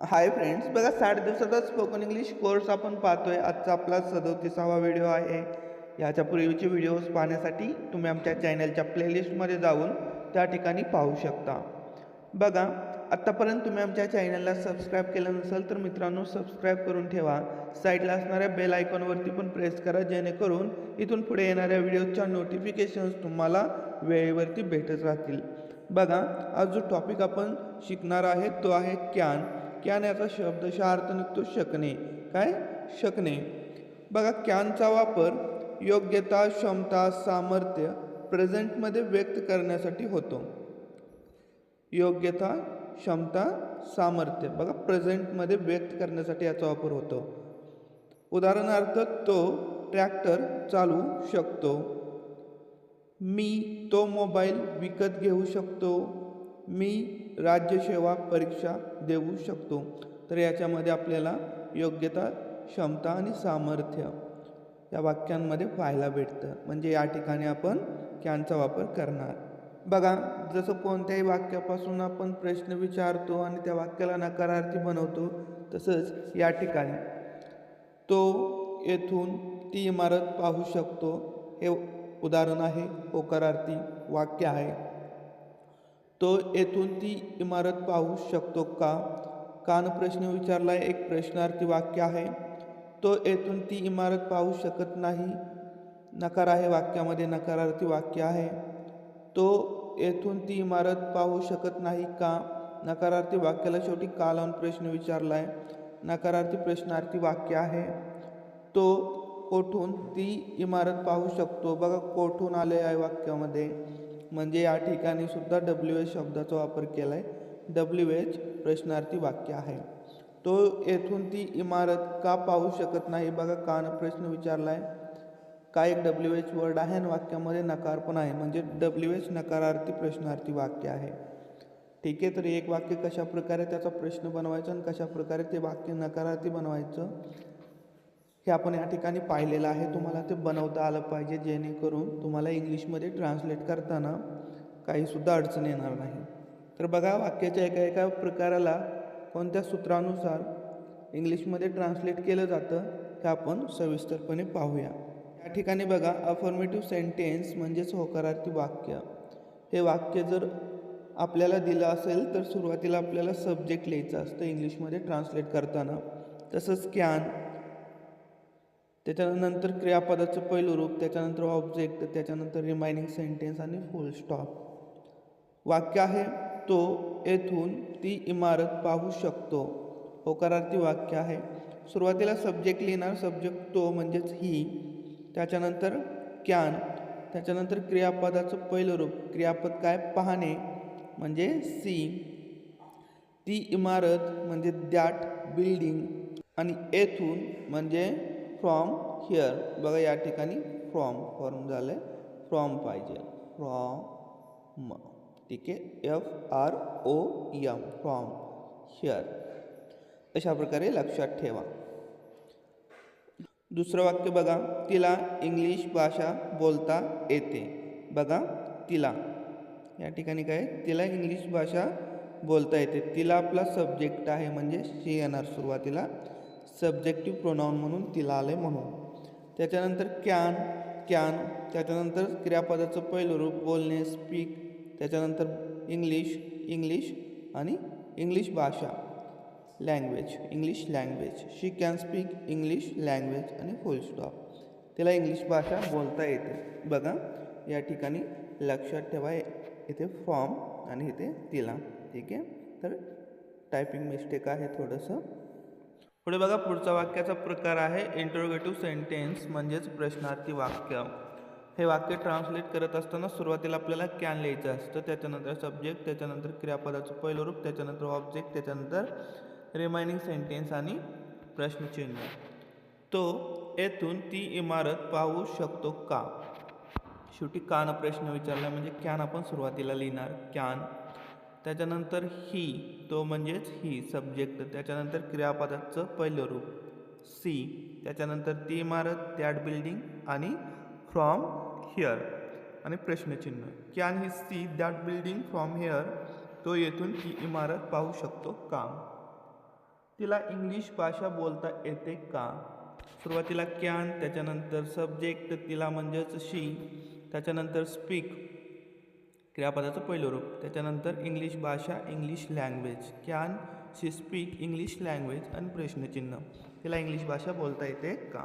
Hi friends बघा साठ दिवसाचा स्पोकन इंग्लिश कोर्स आपण पाहतोय. आजचा आपला सदोतीसावा व्हिडिओ आहे. याच्या पूर्वीचे व्हिडिओज पाहण्यासाठी तुम्ही आमच्या चॅनलच्या प्लेलिस्टमध्ये जाऊन त्या ठिकाणी पाहू शकता. बघा आत्तापर्यंत तुम्ही आमच्या चॅनलला सबस्क्राईब केलं नसेल तर मित्रांनो सबस्क्राईब करून ठेवा. साईडला असणाऱ्या बेल आयकॉनवरती पण प्रेस करा जेणेकरून इथून पुढे येणाऱ्या व्हिडिओच्या नोटिफिकेशन्स तुम्हाला वेळेवरती भेटत राहतील. बघा आज जो टॉपिक आपण शिकणार आहे तो आहे कॅन कॅन याचा शब्दशः अर्थ निघतो शकणे. काय? शकणे. बघा कॅनचा वापर योग्यता क्षमता सामर्थ्य प्रेझेंटमध्ये व्यक्त करण्यासाठी होतो. योग्यता क्षमता सामर्थ्य. बघा प्रेझेंटमध्ये व्यक्त करण्यासाठी याचा वापर होतो. उदाहरणार्थ तो ट्रॅक्टर चालू शकतो. मी तो मोबाईल विकत घेऊ शकतो. मी राज्यसेवा परीक्षा देऊ शकतो. तर याच्यामध्ये आपल्याला योग्यता क्षमता आणि सामर्थ्य या वाक्यांमध्ये पाहायला भेटतं. म्हणजे या ठिकाणी आपण कॅनचा वापर करणार. बघा जसं कोणत्याही वाक्यापासून आपण प्रश्न विचारतो आणि त्या वाक्याला नकारार्थी बनवतो तसंच या ठिकाणी तो येथून ती इमारत पाहू शकतो. हे उदाहरण आहे होकारार्थी वाक्य आहे. तो येथून ती इमारत पाहू शकतो का? कान प्रश्न विचारला एक प्रश्नार्थी वाक्य आहे. तो येथून ती इमारत पाहू शकत नाही. नकार आहे वाक्यामध्ये नकारार्थी वाक्य आहे. तो येथून ती इमारत पाहू शकत नाही का? नकारार्थी वाक्याला शेवटी का लावून प्रश्न विचारला आहे नकारार्थी प्रश्नार्थी वाक्य आहे. तो कोठून ती इमारत पाहू शकतो? बघा कोठून आले आहे वाक्यामध्ये. म्हणजे या ठिकाणी सुद्धा डब्ल्यू एच शब्दाचा वापर केला आहे डब्ल्यू एच प्रश्नार्थी वाक्य आहे. तो येथून ती इमारत का पाहू शकत नाही? बघा कान प्रश्न विचारला आहे का एक डब्ल्यू एच वर्ड आहे आणि वाक्यामध्ये नकार पण आहे? म्हणजे डब्ल्यू एच नकारार्थी प्रश्नार्थी वाक्य आहे. ठीक आहे तर एक वाक्य कशा प्रकारे त्याचा प्रश्न बनवायचा आणि कशा प्रकारे ते वाक्य नकारार्थी बनवायचं? हे आपण या ठिकाणी पाहिलेलं आहे. तुम्हाला ते बनवता आलं पाहिजे जेणेकरून तुम्हाला इंग्लिशमध्ये ट्रान्सलेट करताना काहीसुद्धा अडचण येणार नाही. तर बघा वाक्याच्या एका एका प्रकाराला कोणत्या सूत्रानुसार इंग्लिशमध्ये ट्रान्सलेट केलं जातं हे आपण सविस्तरपणे पाहूया. या ठिकाणी बघा अफर्मेटिव्ह सेंटेन्स म्हणजेच होकारार्थी वाक्य. हे वाक्य जर आपल्याला दिलं असेल तर सुरुवातीला आपल्याला सब्जेक्ट लिहायचं असतं इंग्लिशमध्ये ट्रान्सलेट करताना. तसंच कॅन त्याच्यानंतर क्रियापदाचं पहिलं रूप त्याच्यानंतर ऑब्जेक्ट त्याच्यानंतर रिमायनिंग सेंटेन्स आणि फुल स्टॉप वाक्य आहे तो येथून ती इमारत पाहू शकतो. होकारार्थी वाक्य आहे. सुरुवातीला सब्जेक्ट लिहिणार सब्जेक्ट तो म्हणजेच ही त्याच्यानंतर कॅन त्याच्यानंतर क्रियापदाचं पहिलं रूप क्रियापद काय? पाहणे म्हणजे सी ती इमारत म्हणजे दॅट बिल्डिंग आणि येथून म्हणजे फ्रॉम हिअर बघा या ठिकाणी फ्रॉम फॉर्म झालं आहे फ्रॉम पाहिजे फ्रॉम ठीक आहे. F R O M from here अशा प्रकारे लक्षात ठेवा. दुसरं वाक्य बघा. तिला इंग्लिश भाषा बोलता येते. बघा तिला. या ठिकाणी काय? तिला इंग्लिश भाषा बोलता येते. तिला आपला सब्जेक्ट आहे म्हणजे शी येणार सुरुवातीला. सब्जेक्टिव्ह प्रोनाऊन म्हणून तिला आलं आहे म्हणून. त्याच्यानंतर कॅन कॅन त्याच्यानंतर क्रियापदाचं पहिलं रूप बोलणे स्पीक त्याच्यानंतर इंग्लिश इंग्लिश आणि इंग्लिश भाषा. Language English language she can speak English language आणि फुल स्टॉप तिला इंग्लिश भाषा बोलता येते. बघा या ठिकाणी लक्षात ठेवा इथे फॉर्म आणि इथे तिला. ठीक आहे? तर टायपिंग मिस्टेक आहे थोडंसं. पुढे बघा पुढचा वाक्याचा प्रकार आहे इंटरोगेटिव्ह सेंटेन्स म्हणजेच प्रश्नार्थी वाक्य. हे वाक्य ट्रान्सलेट करत असताना सुरुवातीला आपल्याला कॅन लिहायचं असतं. त्याच्यानंतर सब्जेक्ट त्याच्यानंतर क्रियापदाचं पहिलं रूप त्याच्यानंतर ऑब्जेक्ट त्याच्यानंतर रिमाइनिंग सेंटेन्स आणि प्रश्नचिन्ह. तो येथून ती इमारत पाहू शकतो का? शेवटी कान प्रश्न विचारला म्हणजे कॅन आपण सुरुवातीला लिहिणार. कॅन त्याच्यानंतर ही तो म्हणजेच ही सब्जेक्ट त्याच्यानंतर क्रियापदाचं पहिलं रूप. सी त्याच्यानंतर ती इमारत दॅट बिल्डिंग आणि फ्रॉम हिअर आणि प्रश्नचिन्ह. Can he see that building from here तो येथून ती इमारत पाहू शकतो का? तिला इंग्लिश भाषा बोलता येते का? सुरुवातीला कॅन त्याच्यानंतर सब्जेक्ट तिला म्हणजेच शी त्याच्यानंतर स्पीक क्रियापदाचं पहिलं रूप. त्याच्यानंतर इंग्लिश भाषा English language can she speak English language आणि प्रश्नचिन्ह. तिला इंग्लिश भाषा बोलता येते का?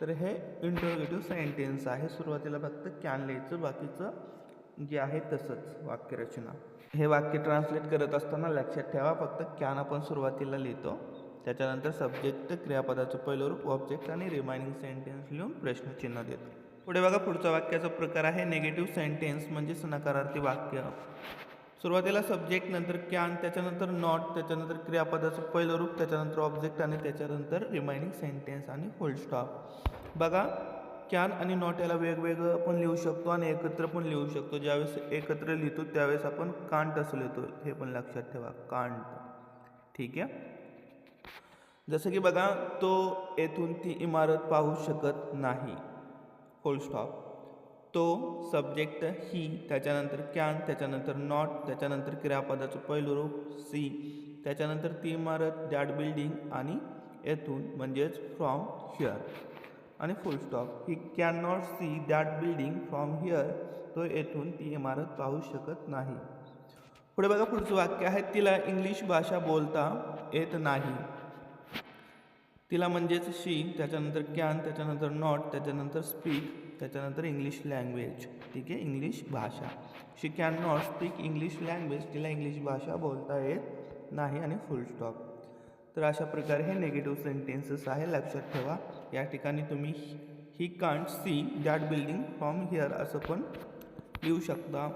तर हे इंटरोगेटिव्ह सेंटेन्स आहे. सुरुवातीला फक्त कॅन लिहायचं बाकीचं जे आहे तसंच वाक्यरचना. हे वाक्य ट्रान्सलेट करत असताना लक्षात ठेवा फक्त कॅन आपण सुरुवातीला लिहितो. त्याच्यानंतर सब्जेक्ट क्रियापदाचं पहिलं रूप ऑब्जेक्ट आणि रिमायनिंग सेंटेन्स लिहून प्रश्नचिन्ह देतो. पुढे बघा पुढचा वाक्याचा प्रकार आहे नेगेटिव्ह सेंटेन्स म्हणजेच नकारार्थी वाक्य. सुरुवातीला सब्जेक्ट नंतर कॅन त्याच्यानंतर नॉट त्याच्यानंतर क्रियापदाचं पहिलं रूप त्याच्यानंतर ऑब्जेक्ट आणि त्याच्यानंतर रिमायनिंग सेंटेन्स आणि फुल स्टॉप बघा कॅन आणि नॉट याला वेगवेगळं पण लिहू शकतो आणि एकत्र पण लिहू शकतो. ज्यावेळेस एकत्र लिहितो त्यावेळेस आपण कांट असं लिहितो. हे पण लक्षात ठेवा कांट ठीक आहे? जसं की बघा तो येथून ती इमारत पाहू शकत नाही. फुल स्टॉप तो सब्जेक्ट ही त्याच्यानंतर कॅन त्याच्यानंतर नॉट त्याच्यानंतर क्रियापदाचं पहिलं रूप सी त्याच्यानंतर ती इमारत दॅट बिल्डिंग आणि येथून म्हणजेच फ्रॉम हिअर आणि full stop he can not see that building from here तो येथून ती इमारत पाहू शकत नाही. पुढे बघा पुढचं वाक्य आहे. तिला इंग्लिश भाषा बोलता येत नाही. तिला म्हणजेच शी त्याच्यानंतर कॅन त्याच्यानंतर नॉट त्याच्यानंतर स्पीक त्याच्यानंतर इंग्लिश लँग्वेज. ठीक आहे? इंग्लिश भाषा. She can not speak English language तिला इंग्लिश भाषा बोलता येत नाही आणि फुल स्टॉप. तर अशा प्रकारे हे निगेटिव्ह सेंटेन्सेस आहे लक्षात ठेवा. या ठिकाणी तुम्ही he can't see that building from here असं पण लिहू शकता.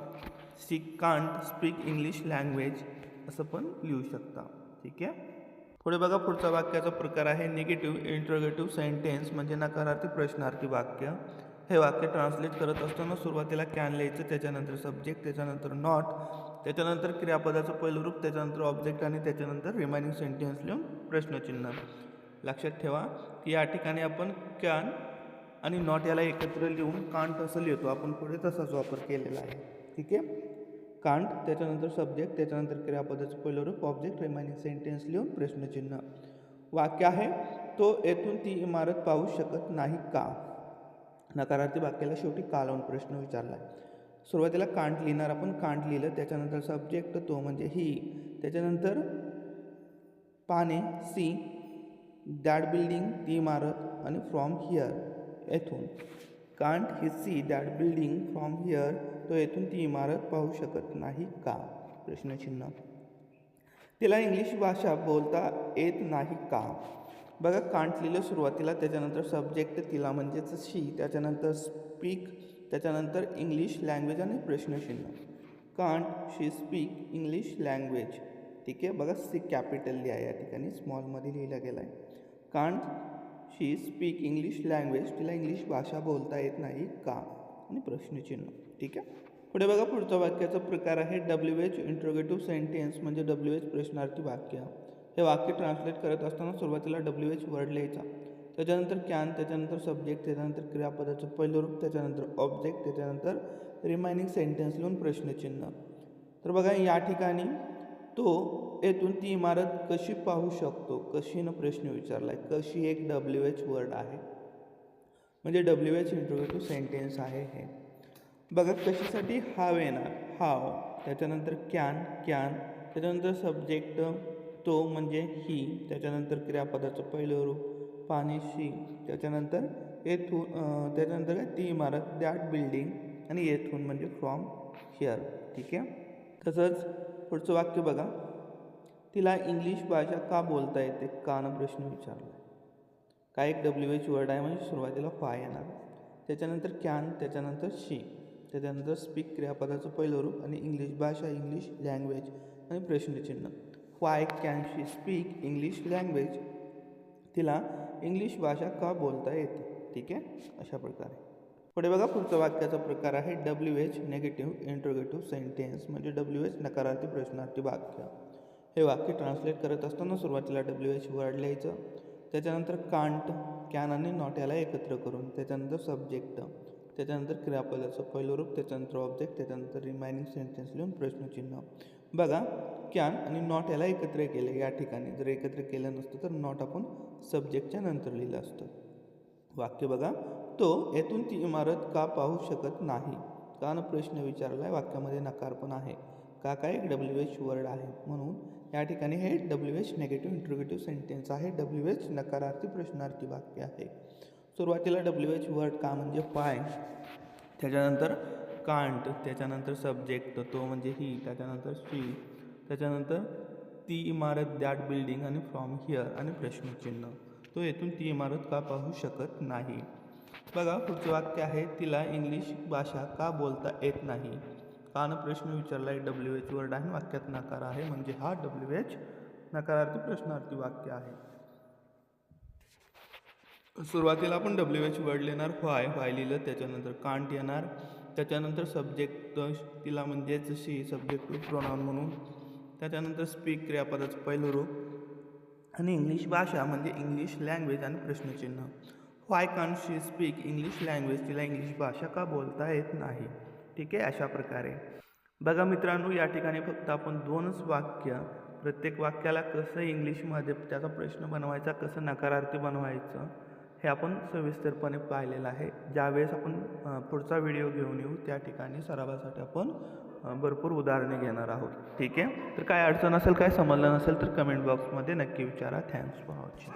She can't speak English language असं पण लिहू शकता. ठीक आहे? पुढे बघा पुढचा वाक्याचा प्रकार आहे निगेटिव्ह इंट्रोगेटिव्ह सेंटेन्स म्हणजे नकारार्थी प्रश्नार्थी वाक्य. हे वाक्य ट्रान्सलेट करत असताना सुरुवातीला कॅन लिहायचं त्याच्यानंतर सब्जेक्ट त्याच्यानंतर नॉट त्याच्यानंतर क्रियापदाचं पहिलं रूप त्याच्यानंतर ऑब्जेक्ट आणि त्याच्यानंतर रिमायनिंग सेंटेन्स लिहून प्रश्नचिन्ह. लक्षात ठेवा की या ठिकाणी आपण कॅन आणि नॉट याला एकत्र लिहून कांट असं लिहितो. आपण पुढे तसाच वापर केलेला आहे. ठीक आहे? कांट त्याच्यानंतर सब्जेक्ट त्याच्यानंतर क्रियापदाचं पहिलं रूप ऑब्जेक्ट रिमायनिंग सेंटेन्स लिहून प्रश्नचिन्ह. वाक्य आहे तो येथून ती इमारत पाहू शकत नाही का? नकारार्थी वाक्याला शेवटी का लावून प्रश्न विचारला सुरुवातीला कांट लिहिणार आपण कांट लिहिलं त्याच्यानंतर सब्जेक्ट तो म्हणजे ही त्याच्यानंतर पाने सी दॅट बिल्डिंग ती इमारत आणि फ्रॉम हिअर येथून. Can't he see that building from here तो येथून ती इमारत पाहू शकत नाही का? प्रश्नचिन्ह. तिला इंग्लिश भाषा बोलता येत नाही का? बघा कांट लिहिलं सुरुवातीला त्याच्यानंतर सब्जेक्ट तिला म्हणजेच शी त्याच्यानंतर स्पीक त्याच्यानंतर इंग्लिश लँग्वेज आणि प्रश्नचिन्ह. Can't she speak English language ठीक आहे बघा सी कॅपिटल लिहा या ठिकाणी स्मॉलमध्ये लिहिला गेला आहे can't she speak English language तिला इंग्लिश भाषा बोलता येत नाही का? आणि प्रश्नचिन्ह. ठीक आहे? पुढे बघा पुढचा वाक्याचा प्रकार आहे डब्ल्यू एच इंट्रोगेटिव्ह सेंटेन्स म्हणजे डब्ल्यू एच प्रश्नार्थी वाक्य. हे वाक्य ट्रान्सलेट करत असताना सुरुवातीला डब्ल्यू एच वर्ड लिहायचा. त्याच्यानंतर कॅन त्याच्यानंतर सब्जेक्ट त्याच्यानंतर क्रियापदाचं पहिलं रूप त्याच्यानंतर ऑब्जेक्ट त्याच्यानंतर रिमायनिंग सेंटेन्स लिहून प्रश्नचिन्ह. तर बघा या ठिकाणी तो येथून ती इमारत कशी पाहू शकतो? कशीनं प्रश्न विचारला आहे कशी एक डब्ल्यू एच वर्ड आहे? म्हणजे डब्ल्यू एच इंट्रोगेटिव्ह सेंटेन्स आहे हे. बघा कशासाठी हाव येणार? हाव. त्याच्यानंतर कॅन कॅन. त्याच्यानंतर सब्जेक्ट तो म्हणजे ही. त्याच्यानंतर क्रियापदाचं पहिलं रूप पाणीशी त्याच्यानंतर येथून त्याच्यानंतर काय? ती इमारत दॅट बिल्डिंग. आणि येथून म्हणजे फ्रॉम हिअर. ठीक आहे? तसंच पुढचं वाक्य बघा. तिला इंग्लिश भाषा का बोलता येते? कानं प्रश्न विचारला. काय एक डब्ल्यू एच वर्ड आहे म्हणजे सुरुवातीला फाय येणार. त्याच्यानंतर कॅन त्याच्यानंतर शी. त्याच्यानंतर स्पीक क्रियापदाचं पहिलं रूप आणि इंग्लिश भाषा इंग्लिश लँग्वेज आणि प्रश्नचिन्ह. Why can she speak English language तिला इंग्लिश भाषा का बोलता येते? ठीक आहे? अशा प्रकारे. पुढे बघा पुढचा वाक्याचा प्रकार आहे W H negative interrogative sentence म्हणजे डब्ल्यू एच नकारार्थी प्रश्नार्थी वाक्य. हे वाक्य ट्रान्सलेट करत असताना सुरुवातीला डब्ल्यू एच वर्ड लिहायचं. त्याच्यानंतर कांट कॅन आणि नॉट याला एकत्र करून त्याच्यानंतर सब्जेक्ट त्याच्यानंतर क्रियापदाचं पहिलं रूप त्याच्यानंतर ऑब्जेक्ट त्याच्यानंतर रिमायनिंग सेंटेन्स लिहून प्रश्नचिन्ह. बघा कॅन आणि नॉट याला एकत्र केलं या ठिकाणी. जर एकत्र केलं नसतं तर नॉट आपण सब्जेक्टच्या नंतर लिहिलं असतं. वाक्य बघा तो येथून ती इमारत का पाहू शकत नाही? का न प्रश्न विचारला आहे वाक्यामध्ये नकार पण आहे. का काय? एक डब्ल्यू एच वर्ड आहे. म्हणून या ठिकाणी हे W H negative interrogative sentence आहे. डब्ल्यू एच नकारार्थी प्रश्नार्थी वाक्य आहे. सुरुवातीला डब्ल्यू एच वर्ड का म्हणजे पाय. त्याच्यानंतर कांट त्याच्यानंतर सब्जेक्ट तो म्हणजे ही त्याच्यानंतर शी त्याच्यानंतर ती इमारत दॅट बिल्डिंग आणि फ्रॉम हिअर आणि प्रश्नचिन्ह. तो येथून ती इमारत का पाहू शकत नाही? बघा पुढचं वाक्य आहे तिला इंग्लिश भाषा का बोलता येत नाही? कान प्रश्न विचारला आहे डब्ल्यू एच वर्ड आहे वाक्यात नकार आहे म्हणजे हा डब्ल्यू एच नकारार्थी प्रश्नार्थी वाक्य आहे. सुरुवातीला आपण डब्ल्यू एच वर्ड येणार व्हाय व्हाय लिहिलं त्याच्यानंतर कांट येणार त्याच्यानंतर सब्जेक्ट तिला म्हणजेच शी सब्जेक्ट प्रोनाउन म्हणून त्याच्यानंतर स्पीक क्रियापदाचं पहिलं रूप आणि इंग्लिश भाषा म्हणजे इंग्लिश लँग्वेज आणि प्रश्नचिन्ह. Why can she speak English language तिला इंग्लिश भाषा का बोलता येत नाही? ठीक आहे अशा प्रकारे. बघा मित्रांनो या ठिकाणी फक्त आपण दोनच वाक्य प्रत्येक वाक्याला कसं इंग्लिशमध्ये त्याचा प्रश्न बनवायचा कसं नकारार्थी बनवायचं हे आपण सविस्तरपणे पाहिलेलं आहे. ज्यावेळेस आपण पुढचा व्हिडिओ घेऊन येऊ त्या ठिकाणी सरावासाठी आपण भरपूर उदाहरणे घेणार आहोत. ठीक आहे? तर काय अडचण असेल काय समजलं नसेल तर कमेंट बॉक्समध्ये नक्की विचारा. Thanks for watching